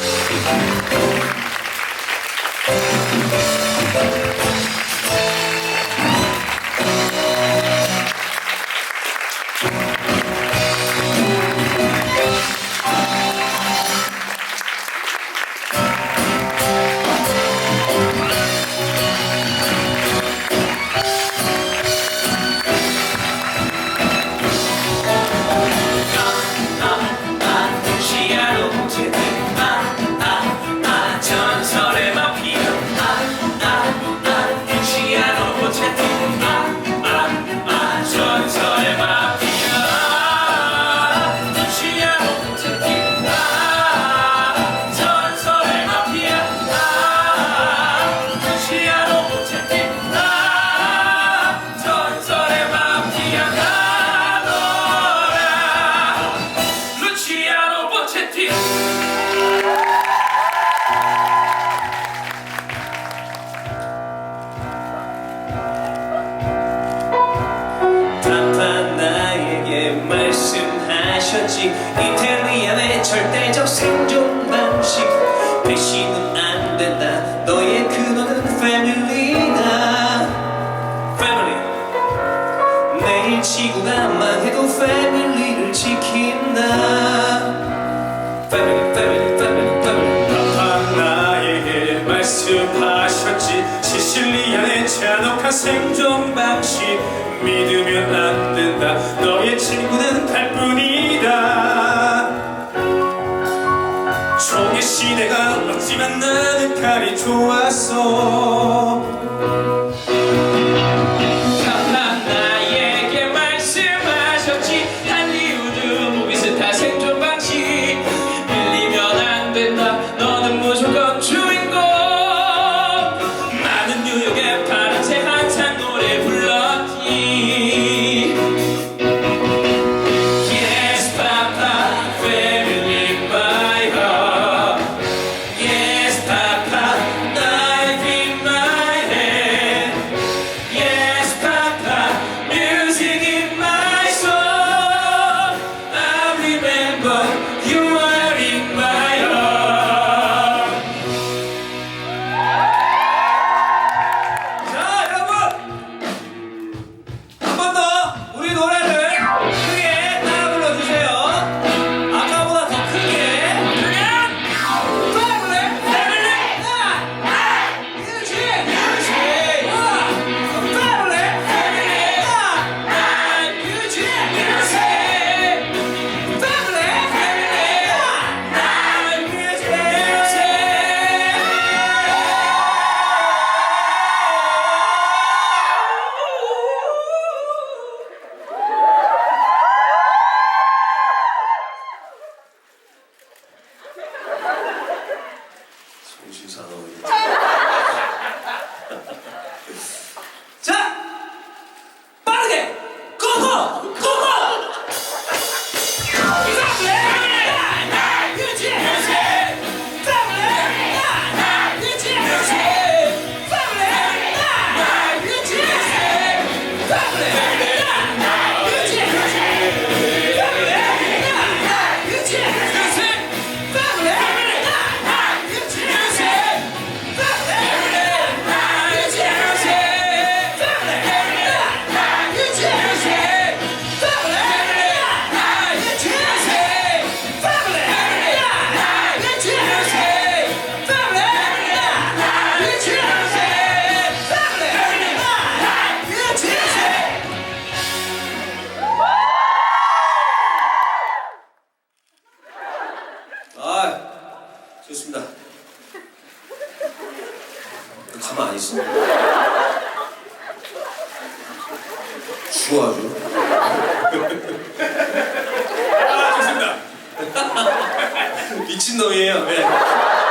Música 대신은 안 된다. 너의 근원은 패밀리다. 패밀리 내일 지구가 망해도 패밀리를 지킨다. 패밀리 패밀리 패밀리 패밀리 아빠 나에게 말씀하셨지. 시실리안의 잔혹한 생존 방식. 믿으면 안 된다. 너의 친구는 갈 뿐이야. 좋았어. ゴー 좋습니다. 가만 안 있어. 주아주. 아, 좋습니다. 미친놈이에요. 네.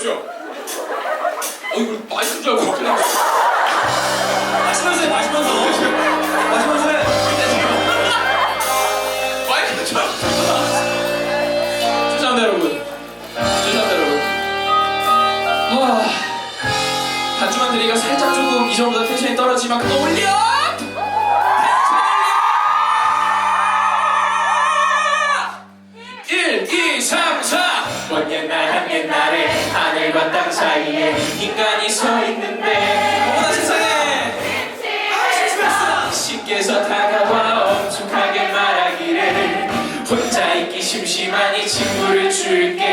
주십시오 어 이거 마이크인 줄 알고 그냥 마시면서 해, 마시면서. 마시면서 해. 마이크인 줄 알고 죄송합니다 여러분. 죄송합니다 여러분. 와. 반주만 들이가 살짝 조금 이전보다 텐션이 떨어지만 그거 올려 땅 사이에 인간이 서 있는데. 어머나 세상에! 신께서 다가와 엄숙하게 말하기를 혼자 있기 심심하니 친구를 줄게.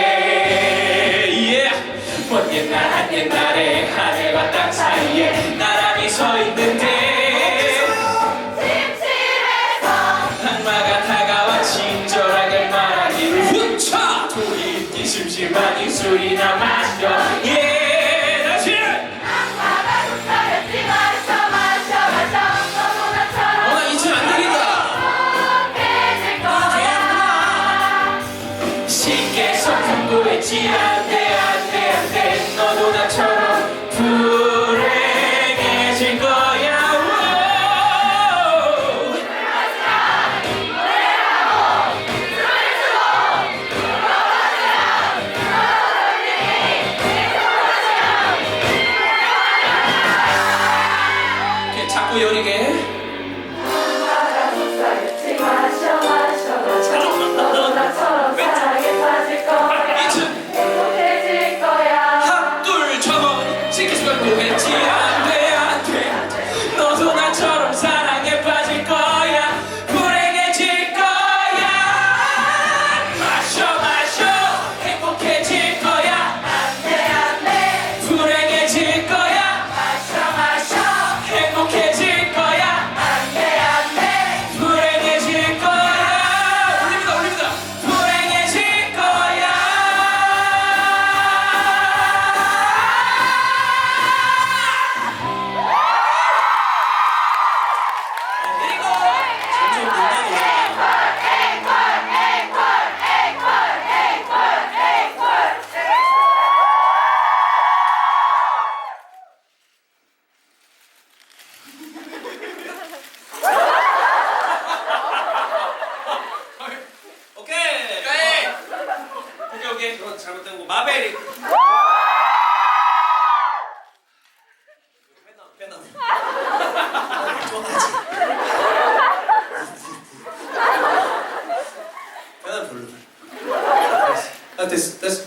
먼 옛날 한 옛날에 하늘과 땅 사이에 나란히 서 있는데. 악마가 다가와 친절하게 말하기를 훔쳐! 돌이 있기 심심하니 술이나 마 아 됐어 됐어.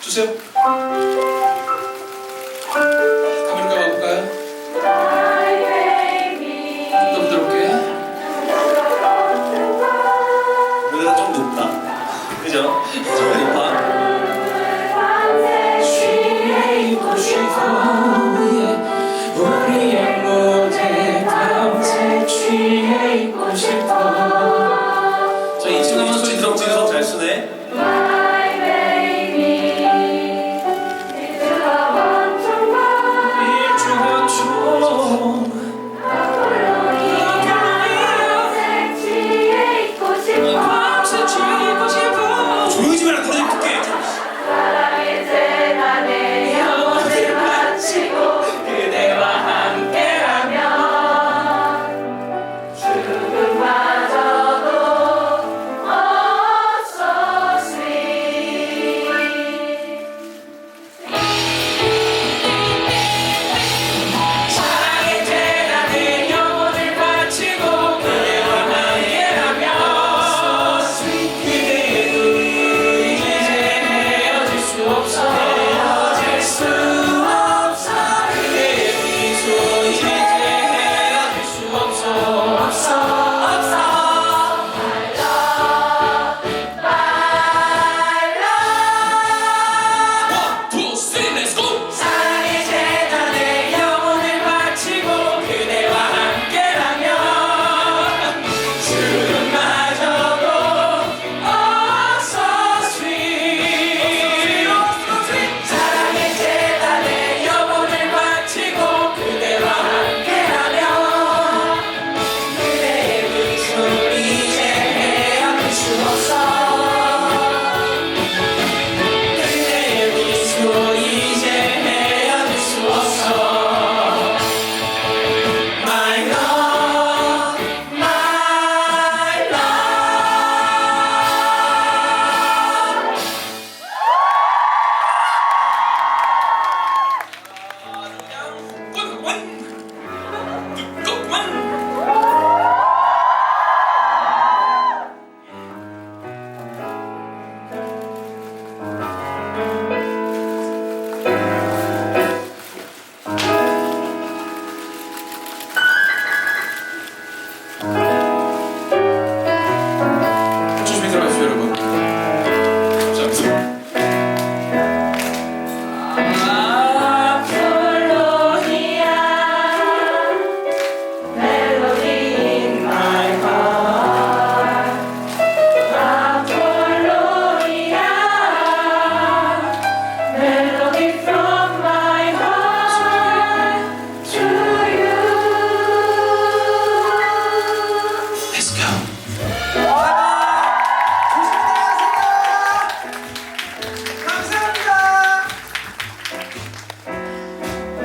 주세요.